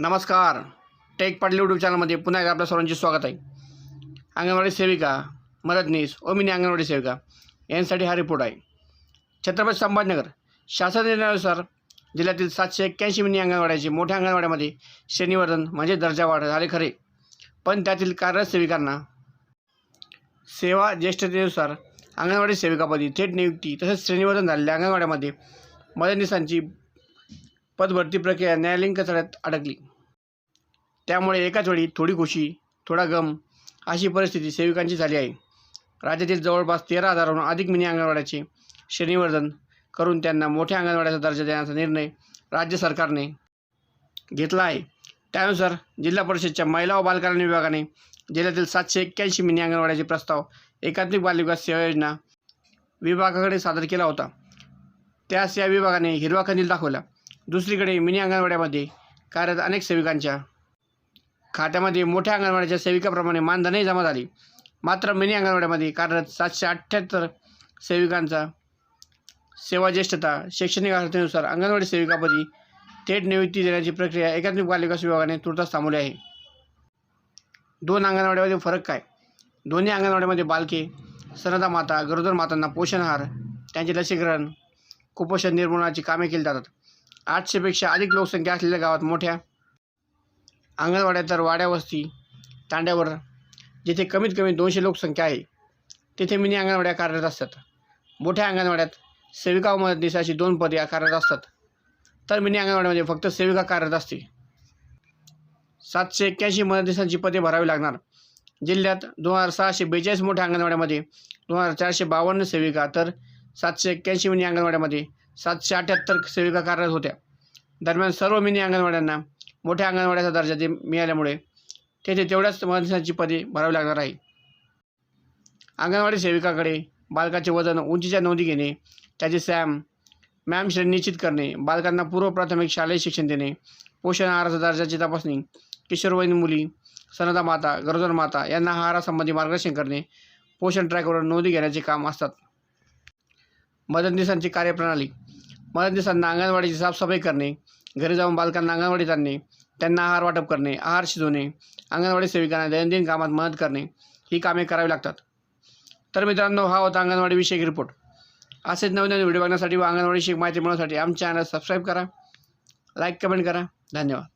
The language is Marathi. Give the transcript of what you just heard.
नमस्कार. टेक पाटील यूट्यूब चॅनलमध्ये पुन्हा एकदा आपल्या सर्वांचे स्वागत आहे. अंगणवाडी सेविका मदतनीस ओमिनी अंगणवाडी सेविका यांसाठी हा रिपोर्ट आहे. छत्रपती संभाजीनगर शासन निर्णयानुसार जिल्ह्यातील सातशे एक्क्याऐंशी मिनी अंगणवाड्याचे मोठ्या अंगणवाड्यामध्ये श्रेणीवर्धन म्हणजे दर्जावाढ झाले खरे. पण त्यातील कार्यरत सेविकांना सेवा ज्येष्ठतेनुसार अंगणवाडी सेविकापदी थेट नियुक्ती तसेच श्रेणीवर्धन झालेल्या अंगणवाड्यामध्ये मदतनीसांची पदभरती प्रक्रिया न्यायालयीन कचऱ्यात अडकली. त्यामुळे एकाच वेळी थोडी खुशी थोडा गम अशी परिस्थिती सेविकांची झाली आहे. राज्यातील जवळपास तेरा हजाराहून अधिक मिनी अंगणवाड्याचे श्रेणीवर्धन करून त्यांना मोठ्या अंगणवाड्याचा दर्जा देण्याचा निर्णय राज्य सरकारने घेतला आहे. त्यानुसार जिल्हा परिषदच्या महिला व बालकल्याण विभागाने जिल्ह्यातील सातशे एक्क्याऐंशी मिनी अंगणवाड्याचे प्रस्ताव एकात्मिक बालविकास सेवा योजना विभागाकडे सादर केला होता. त्यास या विभागाने हिरवा कंदील दाखवला. दुसरीकडे मिनी अंगणवाड्यामध्ये कार्यरत अनेक सेविकांच्या खात्यामध्ये मोठ्या अंगणवाड्याच्या सेविकाप्रमाणे मानधनही जमा झाली. मात्र मिनी अंगणवाड्यामध्ये कार्यरत सातशे अठ्ठ्याहत्तर सेविकांचा सेवा ज्येष्ठता शैक्षणिक अर्थेनुसार अंगणवाडी सेविकापदी थेट नियुक्ती देण्याची प्रक्रिया एकात्मिक बालविकास विभागाने तुर्तास थांबवली आहे. दोन अंगणवाड्यामध्ये फरक काय? दोन्ही अंगणवाड्यामध्ये बालके सरदा माता गरोदर मातांना पोषण आहार त्यांचे लसीकरण कुपोषण निर्मूलनाची कामे केली जातात. आठशेपेक्षा अधिक लोकसंख्या असलेल्या गावात मोठ्या अंगणवाड्या तर वाड्या वस्ती तांड्यावर जिथे कमीत कमी दोनशे लोकसंख्या आहे तिथे मिनी अंगणवाड्या कार्यरत असतात. मोठ्या अंगणवाड्यात सेविका व मदतनीस अशी दोन पदे कार्यरत असतात. तर मिनी अंगणवाड्यामध्ये फक्त सेविका कार्यरत असते. सातशे एक्क्याऐंशी मदतनीसांची पदे भरावी लागणार. जिल्ह्यात दोन हजार सहाशे बेचाळीस मोठ्या अंगणवाड्यामध्ये दोन हजार चारशे बावन्न सेविका तर सातशे एक्क्याऐंशी मिनी अंगणवाड्यामध्ये सातशे अठ्ठ्याहत्तर सेविका कार्यरत होत्या. दरम्यान सर्व मिनी अंगणवाड्यांना मोठ्या अंगणवाड्याचा दर्जा दे मिळाल्यामुळे तेथे तेवढ्याच मदतीची पदे भरावी लागणार आहे. अंगणवाडी सेविकाकडे बालकाचे वजन उंचीच्या नोंदी घेणे त्याचे सॅम मॅम श्रेणी निश्चित करणे बालकांना पूर्व प्राथमिक शालेय शिक्षण देणे पोषण आहाराचा दर्जाची तपासणी किशोरवयीन मुली सनदा माता गरोदर माता यांना आहारासंबंधी मार्गदर्शन करणे पोषण ट्रॅकवर नोंदी घेण्याचे काम असतात. मदतनीसांची कार्यप्रणाली मदतनीसांना अंगणवाडीची साफसफाई करणे घरी जाऊन बालकांना अंगणवाडीत आणणे त्यांना आहार वाटप करणे आहार शिजवणे अंगणवाडी सेविकांना दैनंदिन कामात मदत करणे ही कामे करावी लागतात. तर मित्रांनो हा होता अंगणवाडी विषयक रिपोर्ट असेच नवीन नवीन व्हिडिओ बघण्यासाठी व अंगणवाडीविषयी माहिती मिळवण्यासाठी आमच्या चॅनल सबस्क्राईब करा लाईक कमेंट करा. धन्यवाद.